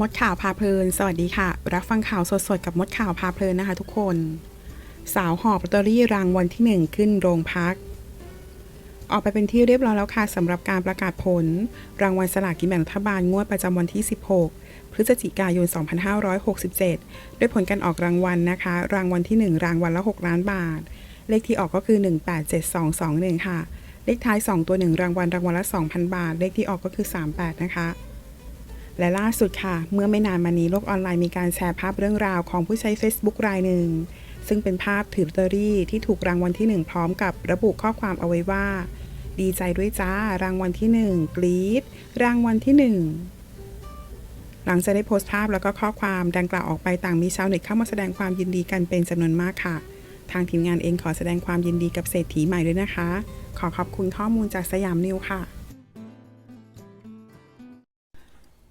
มดข่าวพาเพลิน สวัสดีค่ะ รับฟังข่าวสดๆ กับมดข่าวพาเพลินนะคะทุกคน สาวหอบลอตเตอรี่รางวัลที่ 1 ขึ้นโรงพัก ออกไปเป็นที่เรียบร้อยแล้วค่ะสำหรับการประกาศผล รางวัลสลากกินแบ่งรัฐบาลงวดประจำวันที่ 16 พฤศจิกายน 2567 ด้วยผลการออกรางวัลนะคะ รางวัลที่ 1 รางวัลละ 6 ล้านบาท เลขที่ออกก็คือ 187221 ค่ะ เลขท้าย 2 ตัว 1 รางวัลรางวัลละ 2,000 บาท เลขที่ออกก็คือ 38 นะคะ และล่าสุดค่ะ เมื่อไม่นานมานี้โลกออนไลน์มีการแชร์ภาพเรื่องราวของผู้ใช้ Facebook รายหนึ่ง ซึ่งเป็นภาพถือลอตเตอรี่ที่ถูกรางวัลที่ 1 พร้อมกับระบุข้อความเอาไว้ว่า ดีใจด้วยจ้ารางวัลที่ 1 กรี๊ดรางวัลที่ 1หลังจากได้โพสต์ภาพแล้วก็ข้อความดังกล่าวออกไปต่างมีชาวเน็ตเข้ามาแสดงความยินดีกันเป็นจำนวนมากค่ะ ทางทีมงานเองขอแสดงความยินดีกับเศรษฐีใหม่ด้วยนะคะ ขอขอบคุณข้อมูลจากสยามนิวค่ะ